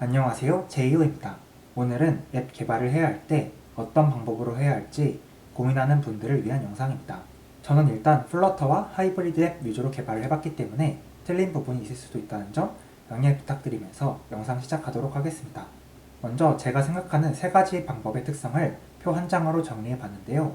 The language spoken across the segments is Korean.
안녕하세요. 제이오입니다. 오늘은 앱 개발을 해야 할 때 어떤 방법으로 해야 할지 고민하는 분들을 위한 영상입니다. 저는 일단 플러터와 하이브리드 앱 위주로 개발을 해봤기 때문에 틀린 부분이 있을 수도 있다는 점 양해 부탁드리면서 영상 시작하도록 하겠습니다. 먼저 제가 생각하는 세 가지 방법의 특성을 표 한 장으로 정리해 봤는데요.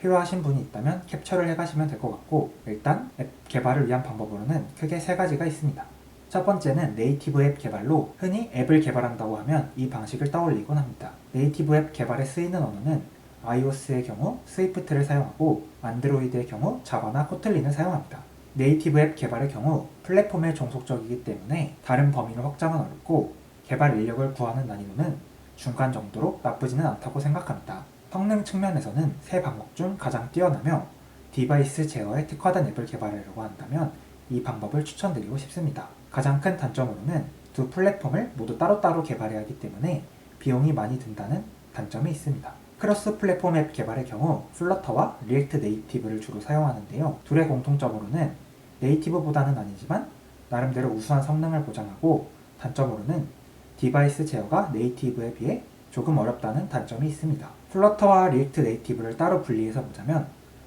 필요하신 분이 있다면 캡처를 해 가시면 될 것 같고 일단 앱 개발을 위한 방법으로는 크게 세 가지가 있습니다. 첫 번째는 네이티브 앱 개발로 흔히 앱을 개발한다고 하면 이 방식을 떠올리곤 합니다. 네이티브 앱 개발에 쓰이는 언어는 iOS의 경우 스위프트를 사용하고 안드로이드의 경우 자바나 코틀린을 사용합니다. 네이티브 앱 개발의 경우 플랫폼에 종속적이기 때문에 다른 범위를 확장은 어렵고 개발 인력을 구하는 난이도는 중간 정도로 나쁘지는 않다고 생각합니다. 성능 측면에서는 세 방법 중 가장 뛰어나며 디바이스 제어에 특화된 앱을 개발하려고 한다면 이 방법을 추천드리고 싶습니다. 가장 큰 단점으로는 두 플랫폼을 모두 따로따로 개발해야 하기 때문에 비용이 많이 든다는 단점이 있습니다. 크로스 플랫폼 앱 개발의 경우 플러터와 리액트 네이티브를 주로 사용하는데요. 둘의 공통점으로는 네이티브보다는 아니지만 나름대로 우수한 성능을 보장하고 단점으로는 디바이스 제어가 네이티브에 비해 조금 어렵다는 단점이 있습니다. 플러터와 리액트 네이티브를 따로 분리해서 보자면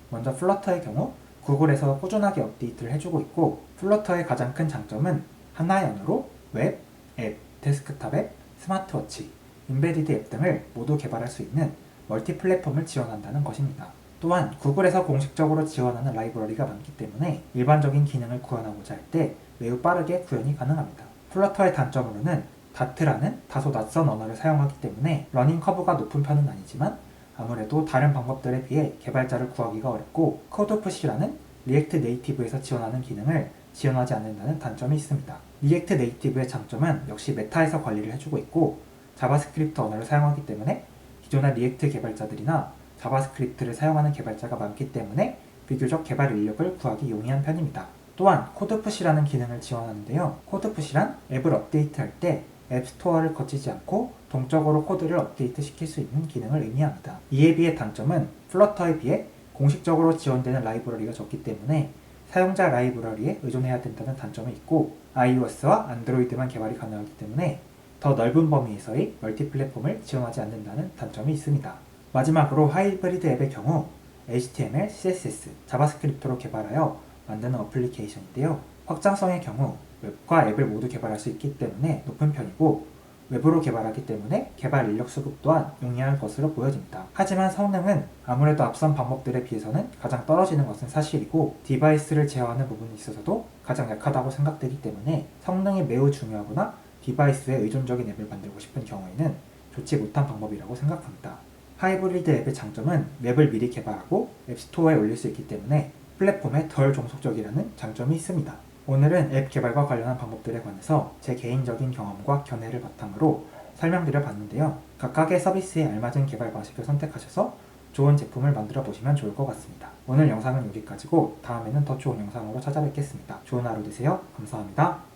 먼저 플러터의 경우 구글에서 꾸준하게 업데이트를 해주고 있고 플러터의 가장 큰 장점은 하나의 언어로 웹, 앱, 데스크탑 앱, 스마트워치, 인베디드 앱 등을 모두 개발할 수 있는 멀티 플랫폼을 지원한다는 것입니다. 또한 구글에서 공식적으로 지원하는 라이브러리가 많기 때문에 일반적인 기능을 구현하고자 할 때 매우 빠르게 구현이 가능합니다. 플러터의 단점으로는 다트라는 다소 낯선 언어를 사용하기 때문에 러닝 커브가 높은 편은 아니지만 아무래도 다른 방법들에 비해 개발자를 구하기가 어렵고 코드푸시라는 리액트 네이티브에서 지원하는 기능을 지원하지 않는다는 단점이 있습니다. 리액트 네이티브의 장점은 역시 메타에서 관리를 해주고 있고 자바스크립트 언어를 사용하기 때문에 기존의 리액트 개발자들이나 자바스크립트를 사용하는 개발자가 많기 때문에 비교적 개발 인력을 구하기 용이한 편입니다. 또한 코드푸시라는 기능을 지원하는데요. 코드푸시란 앱을 업데이트할 때 앱스토어를 거치지 않고 동적으로 코드를 업데이트 시킬 수 있는 기능을 의미합니다. 이에 비해 단점은 플러터에 비해 공식적으로 지원되는 라이브러리가 적기 때문에 사용자 라이브러리에 의존해야 된다는 단점이 있고 iOS와 안드로이드만 개발이 가능하기 때문에 더 넓은 범위에서의 멀티 플랫폼을 지원하지 않는다는 단점이 있습니다. 마지막으로 하이브리드 앱의 경우 HTML, CSS, 자바스크립트로 개발하여 만드는 어플리케이션인데요. 확장성의 경우 웹과 앱을 모두 개발할 수 있기 때문에 높은 편이고 웹으로 개발하기 때문에 개발 인력 수급 또한 용이할 것으로 보여집니다. 하지만 성능은 아무래도 앞선 방법들에 비해서는 가장 떨어지는 것은 사실이고 디바이스를 제어하는 부분에 있어서도 가장 약하다고 생각되기 때문에 성능이 매우 중요하거나 디바이스에 의존적인 앱을 만들고 싶은 경우에는 좋지 못한 방법이라고 생각합니다. 하이브리드 앱의 장점은 웹을 미리 개발하고 앱스토어에 올릴 수 있기 때문에 플랫폼에 덜 종속적이라는 장점이 있습니다. 오늘은 앱 개발과 관련한 방법들에 관해서 제 개인적인 경험과 견해를 바탕으로 설명드려 봤는데요. 각각의 서비스에 알맞은 개발 방식을 선택하셔서 좋은 제품을 만들어 보시면 좋을 것 같습니다. 오늘 영상은 여기까지고 다음에는 더 좋은 영상으로 찾아뵙겠습니다. 좋은 하루 되세요. 감사합니다.